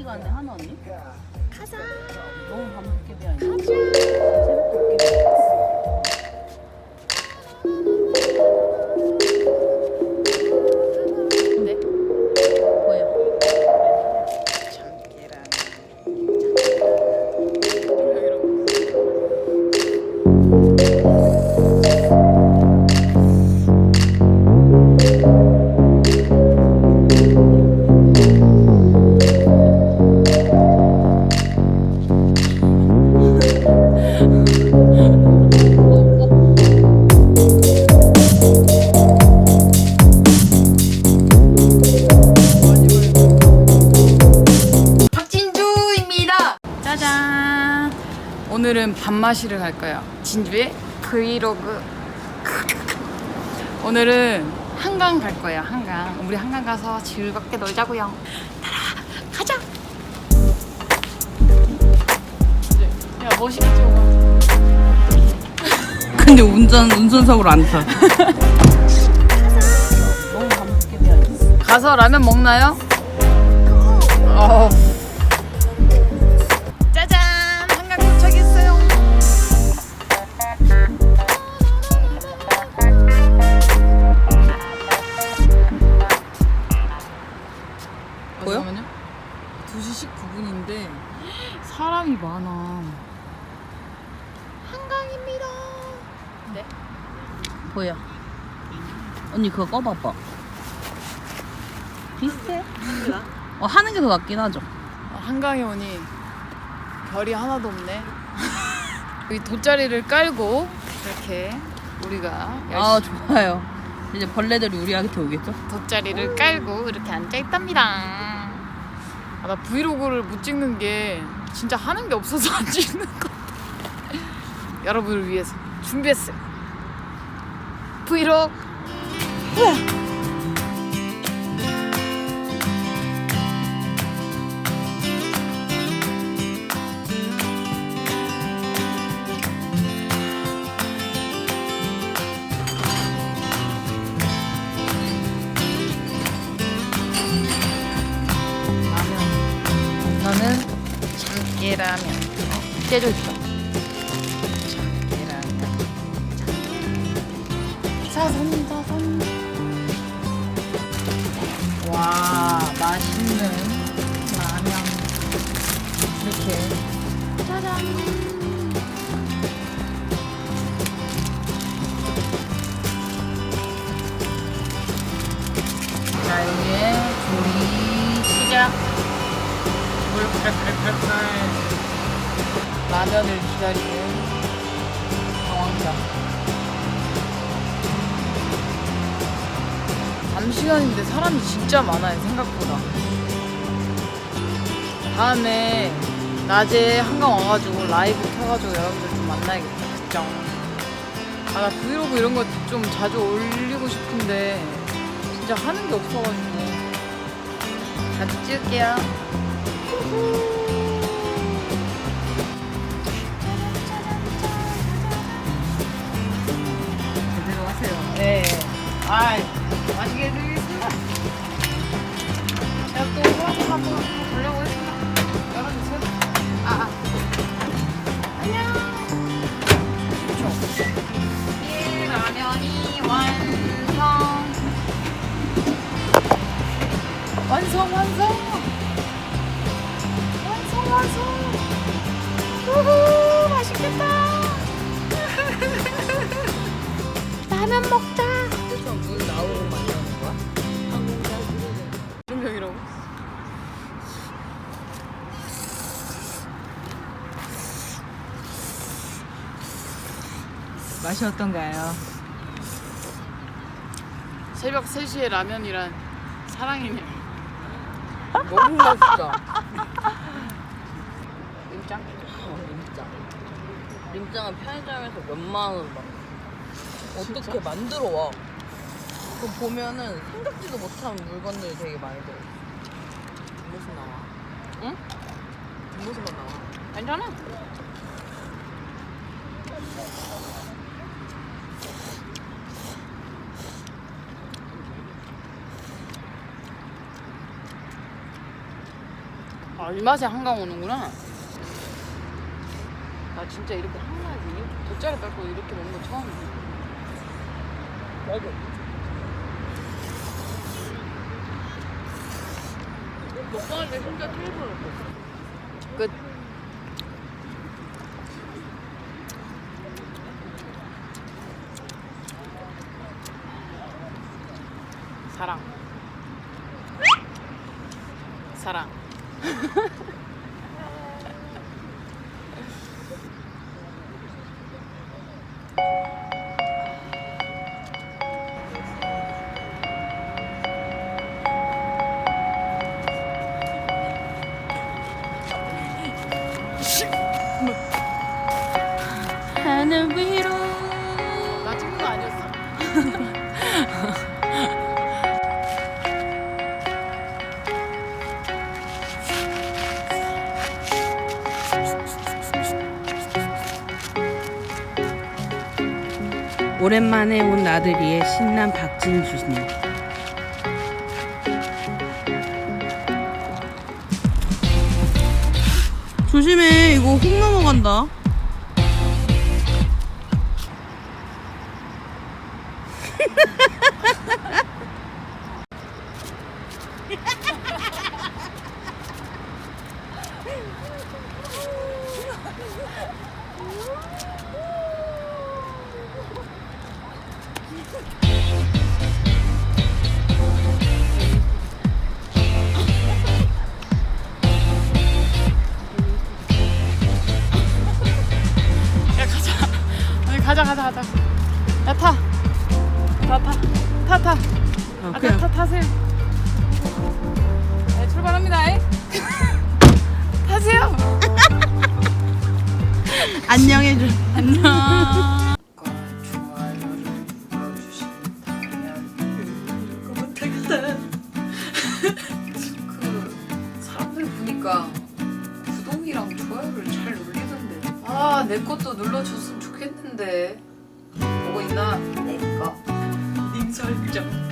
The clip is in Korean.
시간에 하나 언니? 가자. 너무 밤늦게 아니야? 가자. 오늘은 밥 마시러 갈 거예요. 진주의 브이로그. 오늘은 한강 갈 거예요. 한강. 우리 한강 가서 즐겁게 놀자고요. 따라 가자. 야 멋있게 찍어. 근데 운전 운전석으로 안 타. 너무 아니야? 가서 라면 먹나요? 어. 많아. 한강입니다. 네. 보여. 언니 그거 꺼봐봐. 비슷해? 어, 하는 게 더 낫긴 하죠. 어, 한강에 오니 별이 하나도 없네. 여기 돗자리를 깔고 이렇게 우리가 열심히 아 좋아요. 이제 벌레들이 우리한테 오겠죠? 돗자리를 깔고 이렇게 앉아 있답니다. 아, 나 브이로그를 못 찍는 게 진짜 하는 게 없어서 안 찍는 것. 여러분을 위해서 준비했어요. 브이로그. 깨라면. 어, 깨져 있다. 참깨라면. 참깨. 사선 사선. 와 맛있는 라면. 이렇게. 짜잔. 물 팔팔팔팔 라면을 기다리는 상황이다. 밤시간인데 사람이 진짜 많아요 생각보다. 다음에 낮에 한강 와가지고 라이브 켜가지고 여러분들 좀 만나야겠다. 그죠? 아나 브이로그 이런 거 좀 자주 올리고 싶은데 진짜 하는 게 없어가지고 자주 찍을게요. 제대로 하세요. 네. 아이, 맛있게 드리겠습니다. 제가 또 후라이 한번 보려고 했습니다. 열어주세요. 아, 아. 안녕. 이 라면이 완성. 완성, 완성. 완성. 우후, 맛있겠다. 라면 먹자. 그래서 물 나오고 만드는 거야? 몇 명이라고? 맛이 어떤가요? 새벽 3시에 라면이란 사랑이네. 너무 맛있다. 림짱? 어, 림짱. 림짱은 편의점에서 몇만 원 막. 어떻게 진짜? 만들어 와. 그 보면은 생각지도 못한 물건들이 되게 많이 들어. 뒷모습 나와. 응? 뒷모습만 나와. 괜찮아. 아, 이 맛에 한강 오는구나. 나 진짜 이렇게 이렇게 돗자리 밟고 이렇게 먹는 거 처음이야. 맞아. 먹방할 때 혼자 테이블을 먹어. 끝. 사랑. 사랑. 하늘 위로. 나 찍는 거 아니었어. 오랜만에 온 나들이의 신난 박진주님. 조심해, 이거 훅 넘어간다. 야 가자. 가자 가자 가자. 야 타. 타 타. 타 타. 어, 아, 그냥 타, 타세요. 네, 출발합니다. 잉? 타세요. 안녕해줘. 안녕. 좋아요를 눌러주신다면 그 사람들 보니까 구독이랑 좋아요를 잘 눌리던데. 아, 내 것도 눌러줬으면 좋겠는데. 보고 있나? 내 거. 님 설정.